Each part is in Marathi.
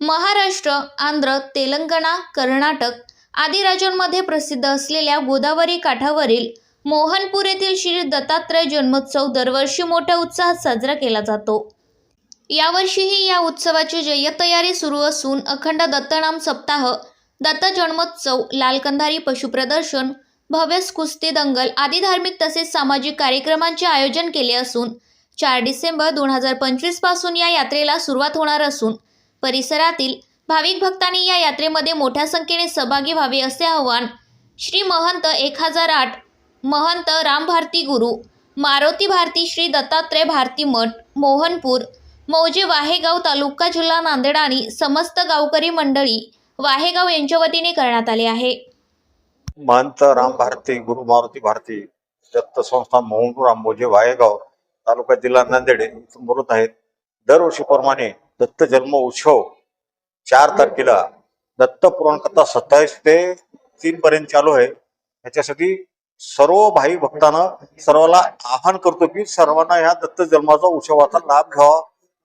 महाराष्ट्र आंध्र तेलंगणा कर्नाटक आदी राज्यांमध्ये प्रसिद्ध असलेल्या गोदावरी काठावरील मोहनपूर येथील श्री दत्तात्रय जन्मोत्सव दरवर्षी मोठ्या उत्साहात साजरा केला जातो. यावर्षीही या उत्सवाची जय्यतयारी सुरू असून अखंड दत्तनाम सप्ताह दत्त जन्मोत्सव लालकंधारी पशुप्रदर्शन भव्यस कुस्ती दंगल आदी धार्मिक तसेच सामाजिक कार्यक्रमांचे आयोजन केले असून चार डिसेंबर दोन हजार पंचवीसपासून या यात्रेला सुरुवात होणार असून परिसरातील भाविक भक्तांनी या यात्रेमध्ये मोठ्या संख्येने सहभागी व्हावे असे आवाहन श्री महंत एक हजार आठ महंत राम भारती गुरु मारुती भारती श्री दत्तात्रय भारती मठ मोहनपूर मौजे वाहेगाव तालुका जिल्हा नांदेड आणि समस्त गावकरी मंडळी वाहेगाव यांच्या वतीने करण्यात आले आहे. महंत राम भारती गुरु मारुती भारती दत्त संस्थान मोहनपूर आंबोजे वाहेगाव तालुका जिल्हा नांदेड इथून बोलत आहेत. दरवर्षीप्रमाणे दत्त जन्म उत्सव. चार तारखेला दत्त पुराण कथा सत्तावीस ते तीन पर्यंत चालू आहे. याच्यासाठी सर्व भाई भक्तांना सर्वांना आवाहन करतो की सर्वांना ह्या दत्त जन्माचा उत्सवाचा लाभ घ्यावा.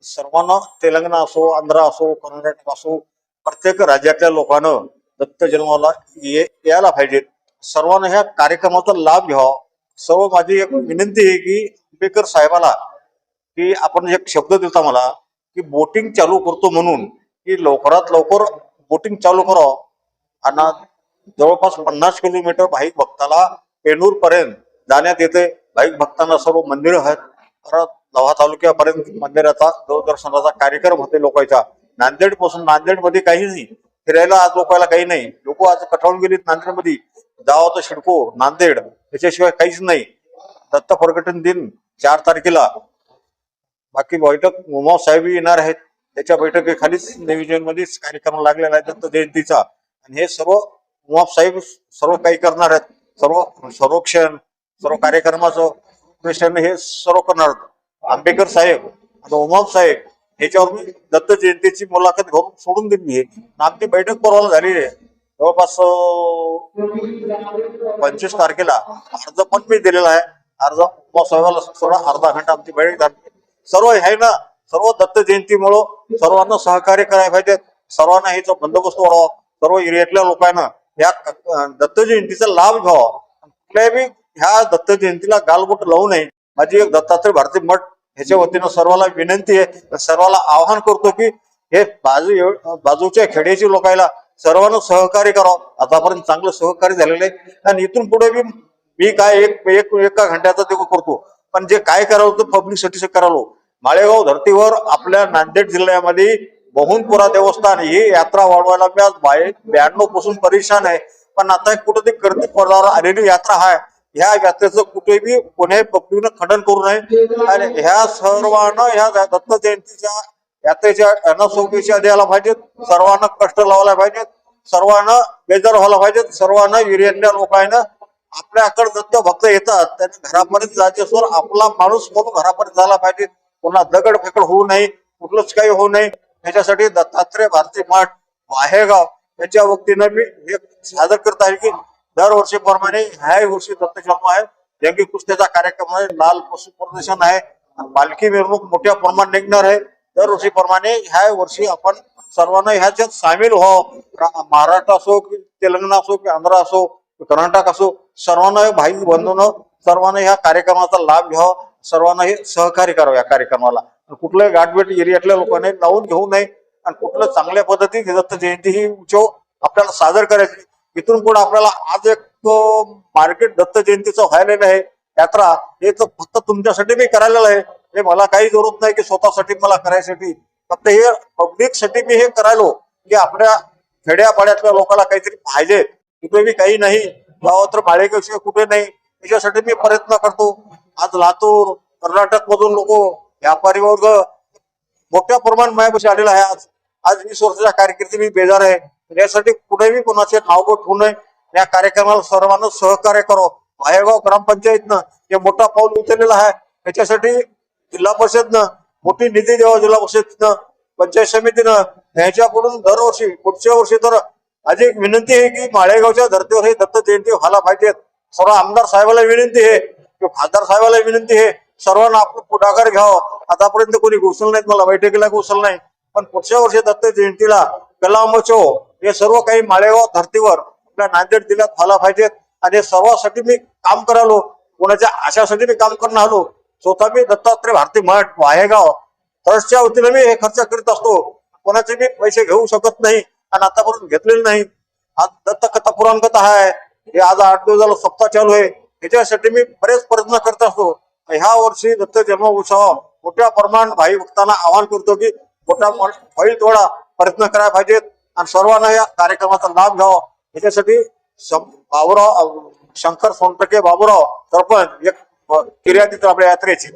सर्वांना तेलंगणा असो आंध्र असो कर्नाटक असो प्रत्येक राज्यातल्या लोकांना दत्त जन्माला ये यायला पाहिजे. सर्वांना ह्या कार्यक्रमाचा लाभ घ्यावा. सर्व माझी एक विनंती आहे की आंबेडकर साहेबाला की आपण एक शब्द देता मला की बोटिंग चालू करतो म्हणून की लवकरात लवकर बोटिंग चालू करावं आणि जवळपास पन्नास किलोमीटर भाईक भक्ताला पेनूर पर्यंत जाण्यात येते. भाईक भक्तांना सर्व मंदिर आहेत. परत लव्हा तालुक्यापर्यंत मंदिराचा दूरदर्शनाचा कार्यक्रम होते लोकांचा. नांदेडपासून नांदेडमध्ये काही नाही. फिरायला आज लोकांना काही नाही. लोक आज कठाळून गेलीत नांदेडमध्ये तर शिडको नांदेड याच्याशिवाय काहीच नाही. दत्त प्रकटन दिन चार तारखेला. बाकी बैठक उमाव साहेबही येणार आहेत. त्याच्या बैठकीखालीच नियोजन मध्येच कार्यक्रम लागलेला आहे दत्त जयंतीचा. आणि हे सर्व उमाप साहेब सर्व काही करणार आहेत. सर्व संरक्षण सर्व कार्यक्रमाचं ऑपरेशन हे सर्व करणार आहेत. आंबेडकर साहेब आता उमाप साहेब ह्याच्यावर मी दत्त जयंतीची मुलाखत घेऊन सोडून दिली आहे. आमची बैठक परवाला झालेली आहे. जवळपास पंचवीस तारखेला अर्ज पण मी दिलेला आहे. अर्ज उमाप साहेबाला थोडा अर्धा घंटा आमची बैठक झाली. सर्व आहे ना सर्व दत्त जयंतीमुळं सर्वांना सहकार्य करायला पाहिजे. सर्वांना ह्याचा बंदोबस्त वाढवा सर्व एरियातल्या लोकांना या दत्त जयंतीचा लाभ घ्यावा. कुठल्याही बी ह्या दत्त जयंतीला गालबोट लावू नये. माझी एक दत्तात्रय भारती मठ ह्याच्या वतीनं सर्वांना विनंती आहे. सर्वांना आवाहन करतो की हे बाजू बाजूच्या खेड्याची लोकांना सर्वांना सहकार्य करावं आतापर्यंत चांगलं सहकार्य झालेलं आहे. आणि इथून पुढे बी मी काय एक एक एका घंट्याचा ते करतो. पण जे काय करावं होतं पब्लिकसाठी करावं. माळेगाव धर्तीवर आपल्या नांदेड जिल्ह्यामध्ये बहुनपुरा देवस्थान ही यात्रा वाढवायला मी आज बाय ब्याण्णवपासून परेशान आहे. पण आता कुठेतरी गर्दी पडणार आलेली यात्रा आहे. ह्या यात्रेचं कुठेही कोण्याही पब्लिकनं खंडन करू नये. आणि ह्या सर्वांना ह्या दत्त जयंतीच्या यात्रेच्या अनसोबीच्या द्यायला पाहिजेत. सर्वांना कष्ट लावायला पाहिजेत. सर्वांना बेजार व्हायला पाहिजेत. सर्वांना एरियातल्या लोकांना आपल्याकडे दत्त भक्त येतात त्यांनी घरापर्यंत जायचे असून आपला माणूस म्हणून घरापर्यंत झाला पाहिजे. पुन्हा दगड फेकड होऊ नये कुठलंच काही होऊ नये. त्याच्यासाठी दत्तात्रय भारती मठ वाहेगाव याच्या वतीनं मी हे सादर करत आहे की दरवर्षीप्रमाणे ह्या वर्षी दत्तजन्म आहे. जंगी कुस्त्याचा कार्यक्रम आहे लाल पशु प्रदर्शन आहे. पालखी मिरवणूक मोठ्या प्रमाणात निघणार आहे. दरवर्षीप्रमाणे ह्या वर्षी आपण सर्वांना ह्याच्यात सामील व्हावं. महाराष्ट्र असो की तेलंगणा असो की आंध्र असो कर्नाटक असो सर्वांना भाई बंधून सर्वांना ह्या कार्यक्रमाचा लाभ घ्यावा सर्वांना हे सहकार्य करावं या कार्यक्रमाला. कुठल्याही गाठभेट एरियातल्या लोकांनी लावून घेऊ नये आणि कुठलं चांगल्या पद्धतीने दत्त जयंती ही उत्सव आपल्याला सादर करायची. इथून पुढे आपल्याला आज एक मार्केट दत्त जयंतीचं व्हायलेलं आहे. यात्रा हे तर फक्त तुमच्यासाठी मी करायला आहे. हे मला काही जरूरत नाही की स्वतःसाठी मला करायसाठी. फक्त हे पब्लिकसाठी मी हे करायलो की आपल्या खेड्यापाड्यातल्या लोकांना काहीतरी पाहिजे. कुठे बी काही नाही. गावात तर माळेगावशिवाय कुठे नाही. त्याच्यासाठी मी प्रयत्न करतो. आज लातूर कर्नाटक मधून लोक व्यापारी वर्ग मोठ्या प्रमाणात माझ्यापाशी आलेला आहे आज. आज वीस वर्षाच्या कारकिर्दी मी बेजार आहे. यासाठी कुठेही कोणाचे नावबोट होऊ नये. या कार्यक्रमाला सर्वांना सहकार्य करो. माहेगाव ग्रामपंचायतनं हे मोठा पाऊल उचललेला आहे त्याच्यासाठी जिल्हा परिषदनं मोठी निधी द्यावा जिल्हा परिषदनं पंचायत समितीनं ह्याच्याकडून दरवर्षी पुढच्या वर्षी तर माझी एक विनंती आहे की माळेगावच्या धर्तीवर हे दत्त जयंती व्हायला पाहिजेत सर्व आमदार साहेबाला विनंती आहे किंवा खासदार साहेबाला विनंती आहे सर्वांना आपलं पुढाकार घ्यावं. आतापर्यंत कोणी घुसल नाहीत मला बैठकीला घुसल नाही. पण पुढच्या वर्षी दत्त जयंतीला कलामचो हे सर्व काही माळेगाव धर्तीवर आपल्या नांदेड जिल्ह्यात व्हायला पाहिजेत आणि सर्वासाठी मी काम करालो. कोणाच्या आशासाठी मी काम करून आलो. स्वतः मी दत्तात्रय भारती मठ वाहेगाव ट्रस्टच्या वतीने मी हे खर्च करीत असतो. कोणाचे मी पैसे घेऊ शकत नाही. आणि आतापर्यंत घेतलेले नाही. आज दत्त कथा पुराण कथा आहे. हे आज आठ दिवस झालं सप्ताह चालू आहे. याच्यासाठी मी बरेच प्रयत्न करत असतो. ह्या वर्षी दत्त जन्म उत्सव मोठ्या प्रमाणात भाई भक्तांना आवाहन करतो की मोठा होईल तेवढा प्रयत्न करायला पाहिजेत आणि सर्वांना या कार्यक्रमाचा लाभ घ्यावा. याच्यासाठी बाबूराव शंकर सोनटके बाबूराव सरपंच एक किर्या आपल्या यात्रेची.